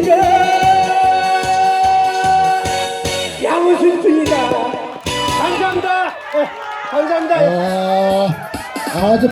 우리가 야무집니다 감사합니다. 네, 감사합니다. 아, 아주